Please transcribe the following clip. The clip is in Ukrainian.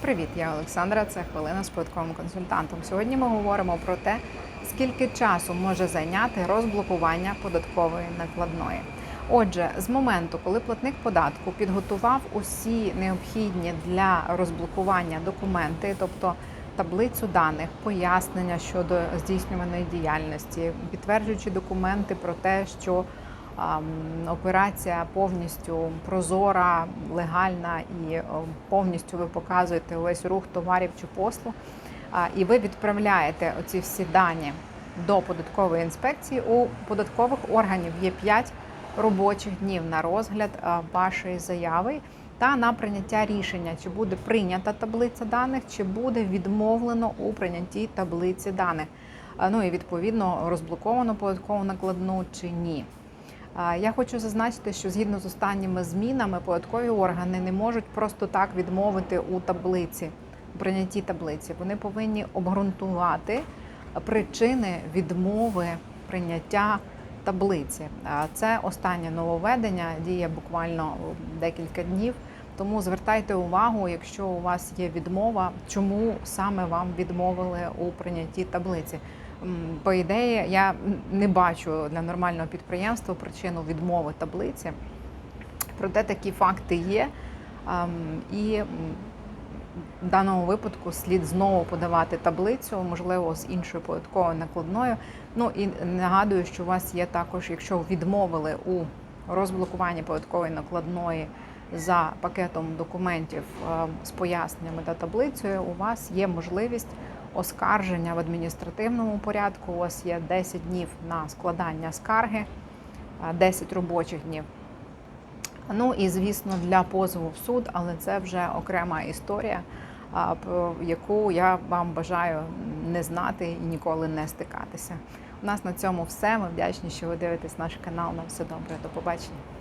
Привіт, я Олександра. Це хвилина з податковим консультантом. Сьогодні ми говоримо про те, скільки часу може зайняти розблокування податкової накладної. Отже, з моменту, коли платник податку підготував усі необхідні для розблокування документи, тобто таблицю даних, пояснення щодо здійснюваної діяльності, підтверджуючи документи про те, що операція повністю прозора, легальна і е, повністю ви показуєте весь рух товарів чи послуг, і ви відправляєте оці всі дані до податкової інспекції. У податкових органів є 5 робочих днів на розгляд вашої заяви. Та на прийняття рішення, чи буде прийнята таблиця даних, чи буде відмовлено у прийнятті таблиці даних. Ну і відповідно розблоковано податкову накладну чи ні. Я хочу зазначити, що згідно з останніми змінами податкові органи не можуть просто так відмовити у таблиці, у прийнятті таблиці. Вони повинні обґрунтувати причини відмови прийняття таблиці. Це останнє нововведення, діє буквально декілька днів. Тому звертайте увагу, якщо у вас є відмова, чому саме вам відмовили у прийнятті таблиці. По ідеї, я не бачу для нормального підприємства причину відмови таблиці. Проте такі факти є. І в даному випадку слід знову подавати таблицю, можливо, з іншою податковою накладною. Ну і нагадую, що у вас є також, якщо відмовили у розблокуванні податкової накладної за пакетом документів е, з поясненнями та таблицею, у вас є можливість оскарження в адміністративному порядку. У вас є 10 днів на складання скарги, е, 10 робочих днів. Ну і звісно для позову в суд, але це вже окрема історія, про яку я вам бажаю не знати і ніколи не стикатися. У нас на цьому все. Ми вдячні, що ви дивитесь наш канал. На все добре. До побачення.